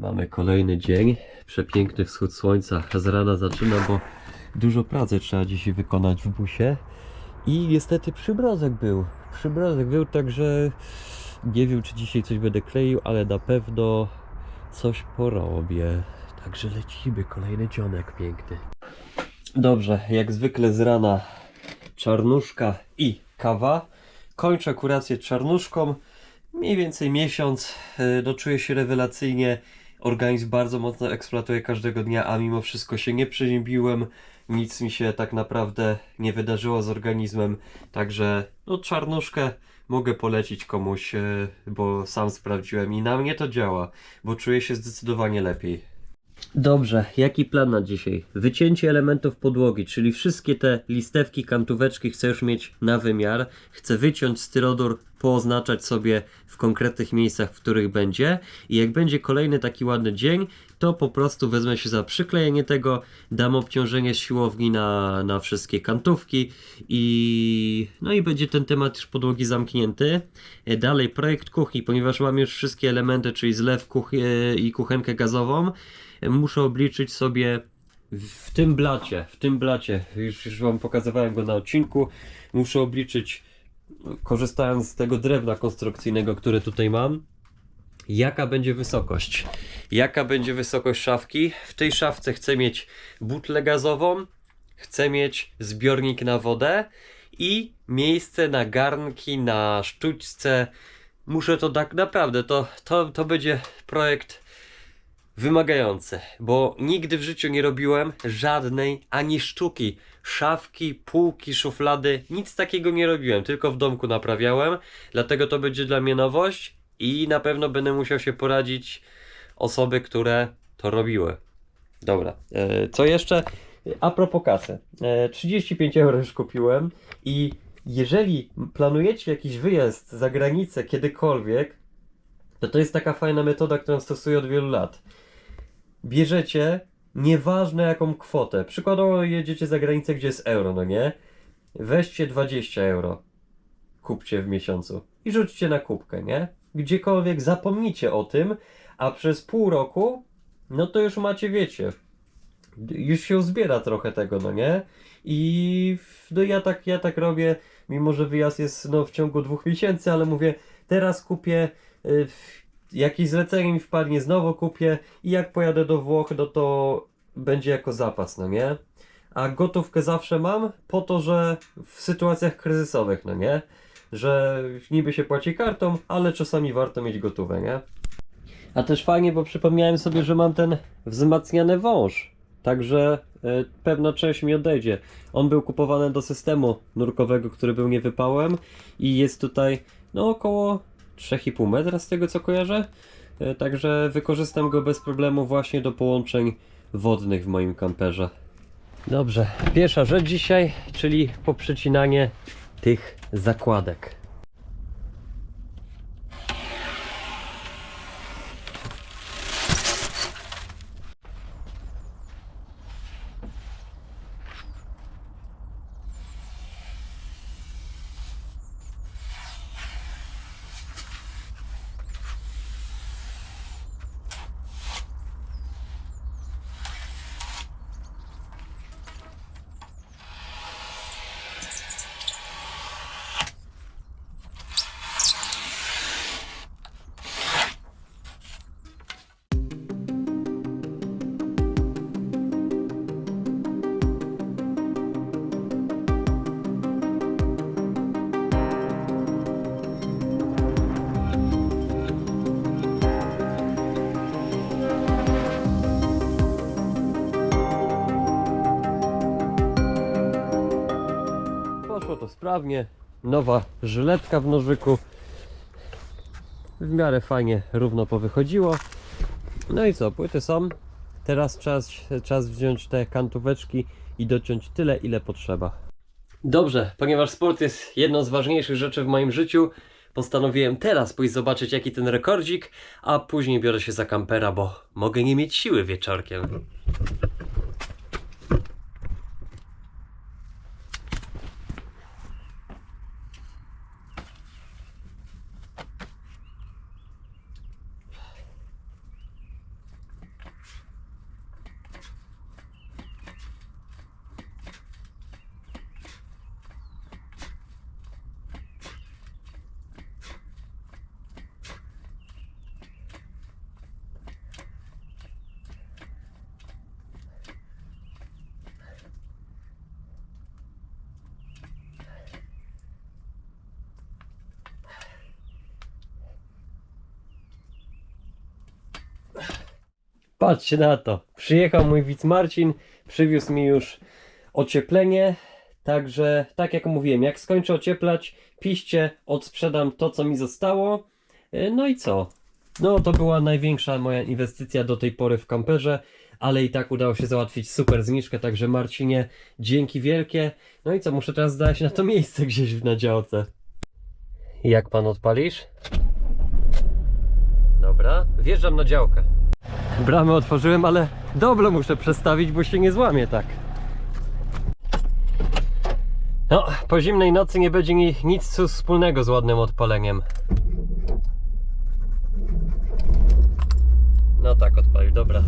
Mamy kolejny dzień, przepiękny wschód słońca. Z rana zaczyna, bo dużo pracy trzeba dzisiaj wykonać w busie. I niestety przymrozek był. Przymrozek był, także nie wiem, czy dzisiaj coś będę kleił, ale na pewno coś porobię. Także lecimy, kolejny dzionek piękny. Dobrze, jak zwykle z rana czarnuszka i kawa. Kończę kurację czarnuszką. Mniej więcej miesiąc. No, czuję się rewelacyjnie. Organizm bardzo mocno eksploatuje każdego dnia, a mimo wszystko się nie przeziębiłem. Nic mi się tak naprawdę nie wydarzyło z organizmem. Także no, czarnuszkę mogę polecić komuś, yy, bo sam sprawdziłem i na mnie to działa, bo czuję się zdecydowanie lepiej. Dobrze, jaki plan na dzisiaj? Wycięcie elementów podłogi, czyli wszystkie te listewki, kantóweczki chcę już mieć na wymiar. Chcę wyciąć styrodur, pooznaczać sobie w konkretnych miejscach, w których będzie. I jak będzie kolejny taki ładny dzień, to po prostu wezmę się za przyklejenie tego, dam obciążenie z siłowni na, na wszystkie kantówki i no i będzie ten temat już podłogi zamknięty. E, Dalej projekt kuchni, ponieważ mam już wszystkie elementy, czyli zlew kuch i kuchenkę gazową muszę obliczyć sobie w tym blacie, w tym blacie, już, już Wam pokazywałem go na odcinku, muszę obliczyć, korzystając z tego drewna konstrukcyjnego, które tutaj mam, jaka będzie wysokość. Jaka będzie wysokość szafki. W tej szafce chcę mieć butlę gazową, chcę mieć zbiornik na wodę i miejsce na garnki, na sztućce. Muszę to tak naprawdę, to, to, to będzie projekt wymagające, bo nigdy w życiu nie robiłem żadnej ani sztuki, szafki, półki, szuflady, nic takiego nie robiłem, tylko w domku naprawiałem, dlatego to będzie dla mnie nowość i na pewno będę musiał się poradzić osoby, które to robiły. Dobra, e, co jeszcze? A propos kasy. E, 35 euro już kupiłem i jeżeli planujecie jakiś wyjazd za granicę kiedykolwiek, to to jest taka fajna metoda, którą stosuję od wielu lat bierzecie nieważne jaką kwotę. Przykładowo jedziecie za granicę, gdzie jest euro, no nie? Weźcie 20 euro. Kupcie w miesiącu. I rzućcie na kubkę, nie? Gdziekolwiek zapomnicie o tym, a przez pół roku, no to już macie, wiecie, już się zbiera trochę tego, no nie? I no ja tak, ja tak robię, mimo że wyjazd jest no, w ciągu dwóch miesięcy, ale mówię, teraz kupię y, jakieś zlecenie mi wpadnie, znowu kupię i jak pojadę do Włoch, no to będzie jako zapas, no nie? A gotówkę zawsze mam po to, że w sytuacjach kryzysowych, no nie? Że niby się płaci kartą, ale czasami warto mieć gotówę, nie? A też fajnie, bo przypomniałem sobie, że mam ten wzmacniany wąż. Także y, pewna część mi odejdzie. On był kupowany do systemu nurkowego, który był niewypałem i jest tutaj no około 3,5 metra z tego co kojarzę. E, Także wykorzystam go bez problemu właśnie do połączeń wodnych w moim kamperze. Dobrze, pierwsza rzecz dzisiaj, czyli poprzecinanie tych zakładek. Poszło to sprawnie. Nowa żyletka w nożyku. W miarę fajnie, równo powychodziło. No i co, płyty są. Teraz czas, czas wziąć te kantóweczki i dociąć tyle, ile potrzeba. Dobrze, ponieważ sport jest jedną z ważniejszych rzeczy w moim życiu, postanowiłem teraz pójść zobaczyć jaki ten rekordzik, a później biorę się za kampera, bo mogę nie mieć siły wieczorkiem. Patrzcie na to. Przyjechał mój widz Marcin, przywiózł mi już ocieplenie. Także, tak jak mówiłem, jak skończę ocieplać, piście, odsprzedam to, co mi zostało. E, No i co? No, to była największa moja inwestycja do tej pory w kamperze, ale i tak udało się załatwić super zniżkę, także Marcinie, dzięki wielkie. No i co, muszę teraz zdać na to miejsce gdzieś na działce. Jak pan odpalisz? Dobra, wjeżdżam na działkę. Bramę otworzyłem, ale dobro muszę przestawić, bo się nie złamie tak. No, po zimnej nocy nie będzie ni- nic wspólnego z ładnym odpaleniem. No tak, odpalił, dobra.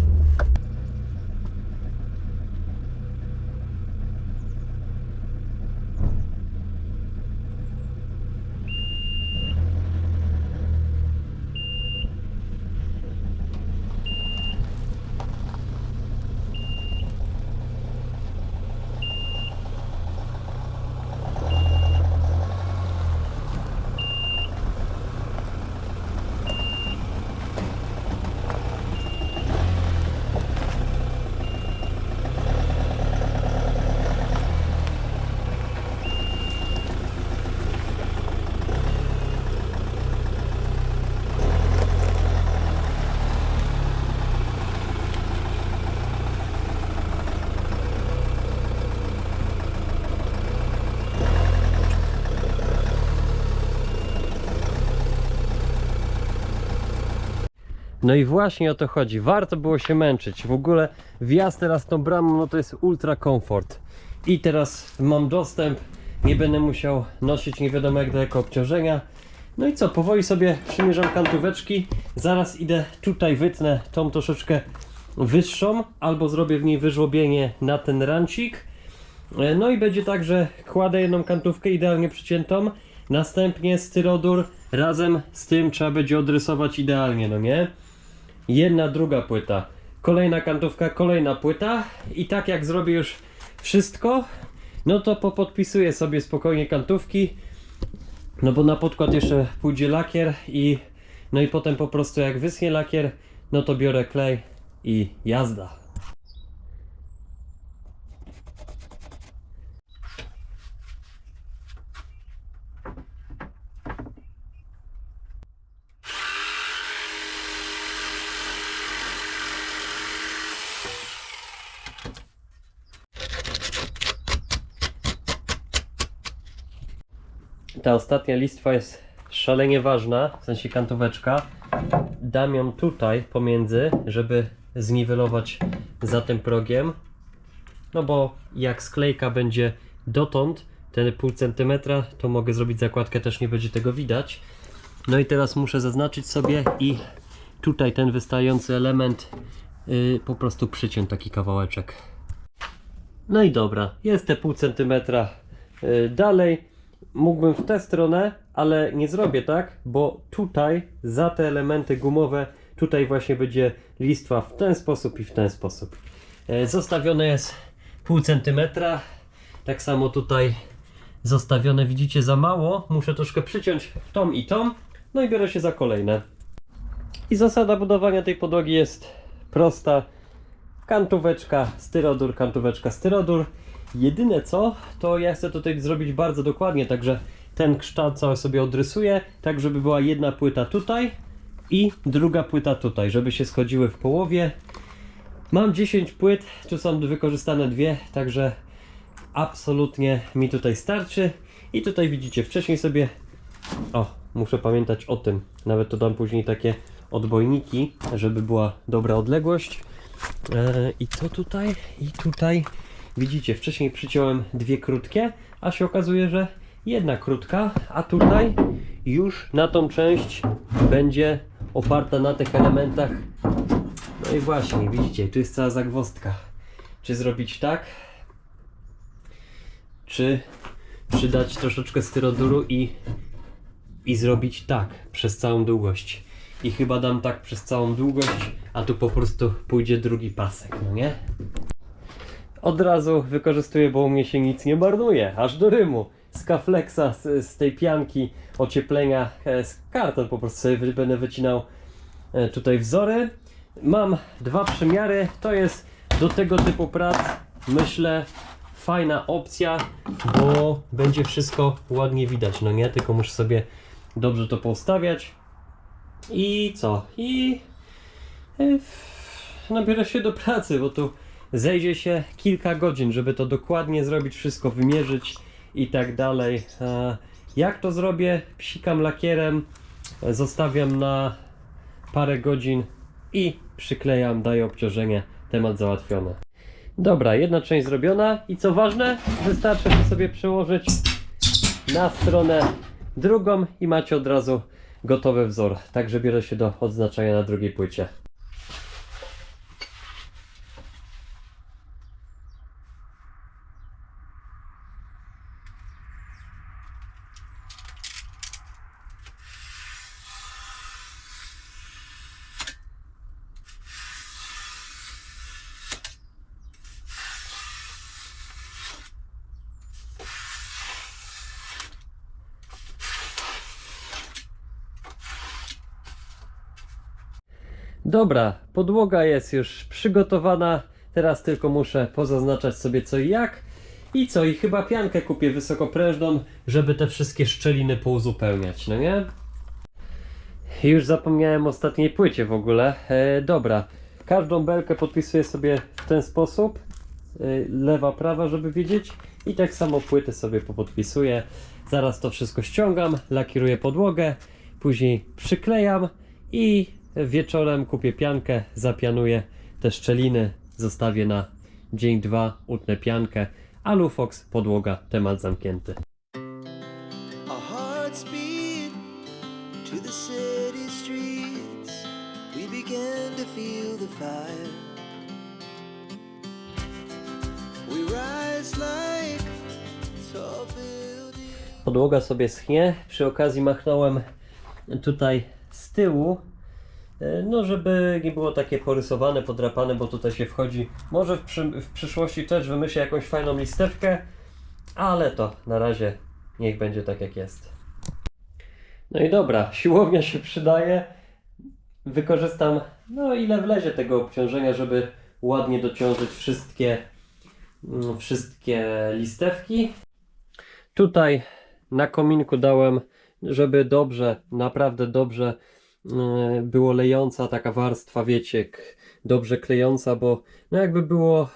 No i właśnie o to chodzi. Warto było się męczyć. W ogóle wjazd teraz tą bramą, no to jest ultra komfort. I teraz mam dostęp, nie będę musiał nosić nie wiadomo jak daleko obciążenia. No i co, powoli sobie przymierzam kantóweczki. Zaraz idę tutaj, wytnę tą troszeczkę wyższą, albo zrobię w niej wyżłobienie na ten rancik. E, No i będzie tak, że kładę jedną kantówkę idealnie przyciętą, następnie styrodur razem z tym trzeba będzie odrysować idealnie, no nie? Jedna, druga płyta, kolejna kantówka, kolejna płyta. I tak jak zrobię już wszystko, no to popodpisuję sobie spokojnie kantówki, no bo na podkład jeszcze pójdzie lakier i no i potem po prostu jak wyschnie lakier, no to biorę klej i jazda. Ta ostatnia listwa jest szalenie ważna, w sensie kantóweczka. Dam ją tutaj pomiędzy, żeby zniwelować za tym progiem. No bo jak sklejka będzie dotąd, ten pół centymetra, to mogę zrobić zakładkę, też nie będzie tego widać. No i teraz muszę zaznaczyć sobie i tutaj ten wystający element yy, po prostu przyciąć taki kawałeczek. No i dobra, jest te pół centymetra yy, dalej. Mógłbym w tę stronę, ale nie zrobię tak, bo tutaj za te elementy gumowe, tutaj właśnie będzie listwa w ten sposób i w ten sposób. E, Zostawione jest pół centymetra. Tak samo tutaj zostawione widzicie za mało. Muszę troszkę przyciąć tą i tą. No i biorę się za kolejne. I zasada budowania tej podłogi jest prosta. Kantóweczka, styrodur, kantóweczka, styrodur. Jedyne co, to ja chcę tutaj zrobić bardzo dokładnie, także ten kształt cały sobie odrysuję, tak żeby była jedna płyta tutaj i druga płyta tutaj, żeby się schodziły w połowie. Mam 10 płyt, tu są wykorzystane dwie, także absolutnie mi tutaj starczy. I tutaj widzicie, wcześniej sobie, o, muszę pamiętać o tym, nawet to dam później takie odbojniki, żeby była dobra odległość. E, I co tutaj? I tutaj widzicie, wcześniej przyciąłem dwie krótkie, a się okazuje, że jedna krótka, a tutaj już na tą część będzie oparta na tych elementach. No i właśnie, widzicie, tu jest cała zagwozdka. Czy zrobić tak? Czy przydać troszeczkę styroduru i, i zrobić tak przez całą długość? I chyba dam tak przez całą długość, a tu po prostu pójdzie drugi pasek, no nie? Od razu wykorzystuję, bo u mnie się nic nie marnuje, aż do rymu. Z kaflexa, z, z tej pianki ocieplenia, e, z karton po prostu sobie będę wycinał e, tutaj wzory. Mam dwa przymiary. To jest do tego typu prac, myślę, fajna opcja, bo będzie wszystko ładnie widać, no nie? Tylko muszę sobie dobrze to poustawiać. I co? I e, się do pracy, bo tu zejdzie się kilka godzin, żeby to dokładnie zrobić, wszystko wymierzyć i tak dalej. E, Jak to zrobię? Psikam lakierem, zostawiam na parę godzin i przyklejam, daję obciążenie, temat załatwiony. Dobra, jedna część zrobiona i co ważne, wystarczy to sobie przełożyć na stronę drugą i macie od razu gotowy wzór. Także biorę się do odznaczania na drugiej płycie. Dobra, podłoga jest już przygotowana. Teraz tylko muszę pozaznaczać sobie co i jak. I co? I chyba piankę kupię wysokoprężną, żeby te wszystkie szczeliny pouzupełniać, no nie? Już zapomniałem o ostatniej płycie w ogóle. E, dobra, każdą belkę podpisuję sobie w ten sposób. E, lewa, prawa, żeby wiedzieć. I tak samo płyty sobie popodpisuję. Zaraz to wszystko ściągam, lakieruję podłogę, później przyklejam i wieczorem kupię piankę, zapianuję te szczeliny, zostawię na dzień, dwa, utnę piankę. Alufox, podłoga, temat zamknięty. Podłoga sobie schnie. Przy okazji machnąłem tutaj z tyłu, no żeby nie było takie porysowane, podrapane, bo tutaj się wchodzi. Może w, przy, w przyszłości też wymyślę jakąś fajną listewkę, ale to na razie niech będzie tak jak jest. No i dobra, siłownia się przydaje. Wykorzystam, no ile wlezie tego obciążenia, żeby ładnie dociążyć wszystkie, mm, wszystkie listewki. Tutaj na kominku dałem, żeby dobrze, naprawdę dobrze e, było lejąca taka warstwa, wiecie, dobrze klejąca, bo no jakby było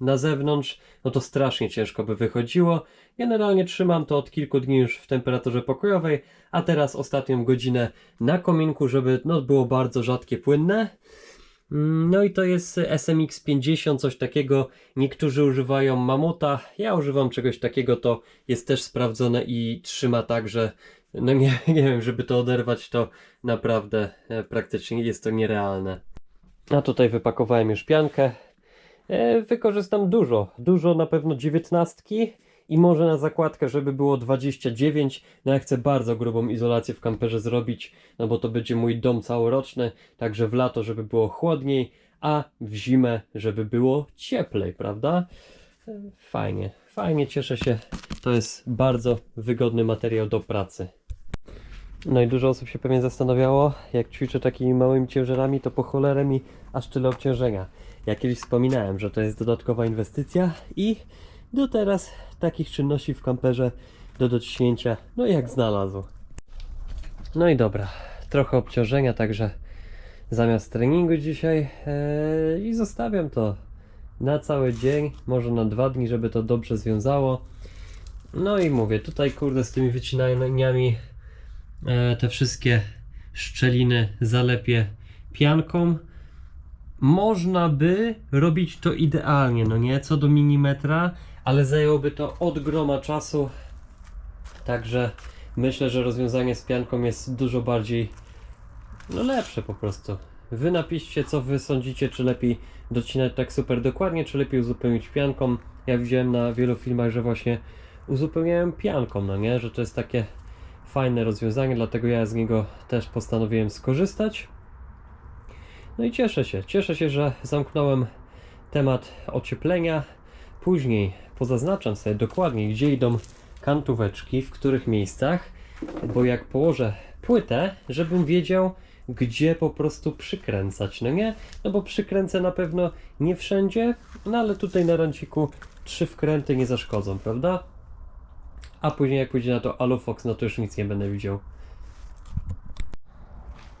na zewnątrz, no to strasznie ciężko by wychodziło. Generalnie trzymam to od kilku dni już w temperaturze pokojowej, a teraz ostatnią godzinę na kominku, żeby no było bardzo rzadkie, płynne. Mm, No i to jest SMX 50, coś takiego. Niektórzy używają mamuta, ja używam czegoś takiego, to jest też sprawdzone i trzyma tak, że no nie, nie wiem, żeby to oderwać, to naprawdę e, praktycznie jest to nierealne. A tutaj wypakowałem już piankę. E, wykorzystam dużo, dużo na pewno dziewiętnastki i może na zakładkę, żeby było 29. No ja chcę bardzo grubą izolację w kamperze zrobić, no bo to będzie mój dom całoroczny, także w lato, żeby było chłodniej, a w zimę, żeby było cieplej, prawda? E, Fajnie, fajnie, cieszę się. To jest bardzo wygodny materiał do pracy. No i dużo osób się pewnie zastanawiało, jak ćwiczę takimi małymi ciężarami, to po cholerę mi aż tyle obciążenia. Ja kiedyś wspominałem, że to jest dodatkowa inwestycja i do teraz takich czynności w kamperze do dociśnięcia, no jak znalazł. No i dobra, trochę obciążenia, także zamiast treningu dzisiaj e, i zostawiam to na cały dzień, może na dwa dni, żeby to dobrze związało. No i mówię, tutaj kurde z tymi wycinaniami te wszystkie szczeliny zalepię pianką. Można by robić to idealnie, no nie, co do milimetra, ale zajęłoby to od groma czasu. Także myślę, że rozwiązanie z pianką jest dużo bardziej no lepsze po prostu. Wy napiszcie, co wy sądzicie, czy lepiej docinać tak super dokładnie, czy lepiej uzupełnić pianką. Ja widziałem na wielu filmach, że właśnie uzupełniałem pianką, no nie, że to jest takie fajne rozwiązanie, dlatego ja z niego też postanowiłem skorzystać. No i cieszę się, cieszę się, że zamknąłem temat ocieplenia. Później pozaznaczam sobie dokładnie, gdzie idą kantóweczki, w których miejscach, bo jak położę płytę, żebym wiedział, gdzie po prostu przykręcać, no nie? No bo przykręcę na pewno nie wszędzie, no ale tutaj na ranciku trzy wkręty nie zaszkodzą, prawda? A później jak pójdzie na to Alufox, no to już nic nie będę widział.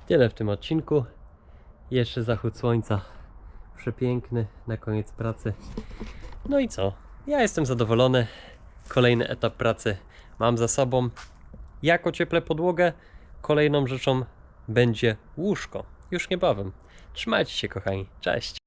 Tyle w tym odcinku. Jeszcze zachód słońca. Przepiękny na koniec pracy. No i co? Ja jestem zadowolony. Kolejny etap pracy mam za sobą. Jak ocieplę podłogę, kolejną rzeczą będzie łóżko. Już niebawem. Trzymajcie się, kochani. Cześć.